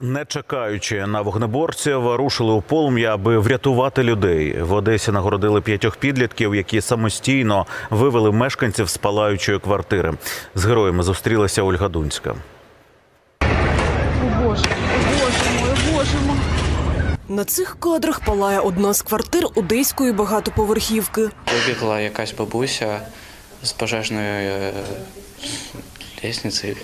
Не чекаючи на вогнеборців, рушили у полум'я, аби врятувати людей. В Одесі нагородили п'ятьох підлітків, які самостійно вивели мешканців з палаючої квартири. З героями зустрілася Ольга Дунська. О боже, о боже мой, о боже мой. На цих кадрах палає одна з квартир одеської багатоповерхівки. Вибігла якась бабуся з пожежної е, лісниці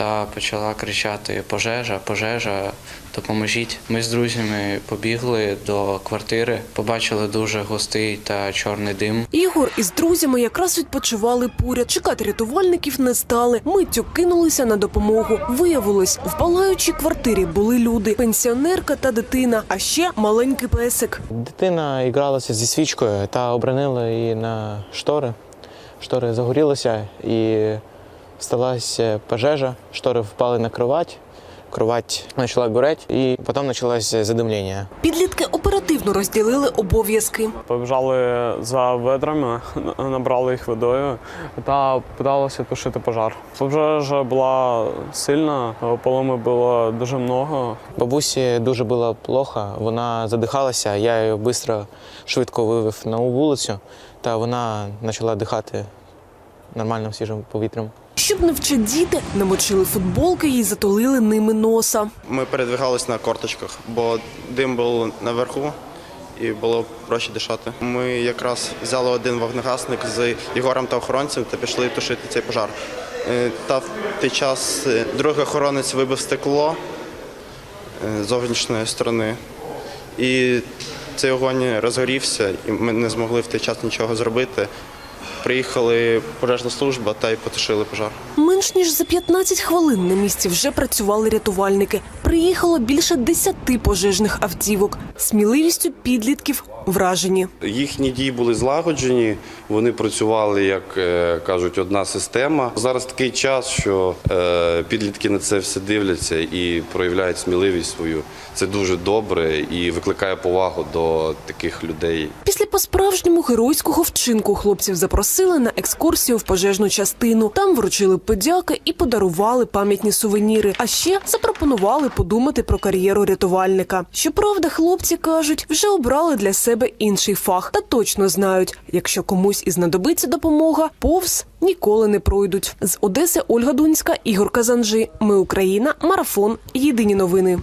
та почала кричати Пожежа, пожежа, допоможіть. Ми з друзями побігли до квартири, побачили дуже густий та чорний дим. Ігор із друзями якраз відпочивали поряд. Чекати рятувальників не стали. Миттю кинулися на допомогу. Виявилось, в палаючій квартирі були люди, пенсіонерка та дитина, а ще маленький песик. Дитина гралася зі свічкою та обронила її на штори. Штори загорілися і сталася пожежа. Штори впали на кровать. Кровать почала горіти, і потім почалося задимлення. Підлітки оперативно розділили обов'язки. Побіжали за ведрами, набрали їх водою та питалися тушити пожар. Пожежа була сильна, поломи було дуже много. Бабусі дуже було плохо, вона задихалася. Я її швидко, швидко вивів на вулицю, та вона почала дихати нормальним свіжим повітрям. Щоб не вчадіти, намочили футболки і затулили ними носа. Ми передвигались на корточках, бо дим був наверху і було проще дишати. Ми якраз взяли один вогнегасник з Єгорем та охоронцем та пішли тушити цей пожар. Е, Та в той час е, другий охоронець вибив стекло е, з зовнішньої сторони. І цей огонь розгорівся, і ми не змогли в той час нічого зробити. Приїхали пожежна служба та й потушили пожар. Менш ніж за 15 хвилин на місці вже працювали рятувальники. Приїхало більше 10 пожежних автівок. Сміливістю підлітків вражені. Їхні дії були злагоджені, вони працювали, як е, кажуть, одна система. Зараз такий час, що е, підлітки на це все дивляться і проявляють сміливість свою. Це дуже добре і викликає повагу до таких людей. Після по-справжньому геройського вчинку хлопців запросили на екскурсію в пожежну частину. Там вручили подяки і подарували пам'ятні сувеніри. А ще запропонували подумати про кар'єру рятувальника. Щоправда, хлопці кажуть, вже обрали для себе інший фах та точно знають, якщо комусь і знадобиться допомога, повз ніколи не пройдуть. З Одеси Ольга Дунська, Ігор Казанжи. Ми Україна. Марафон. Єдині новини.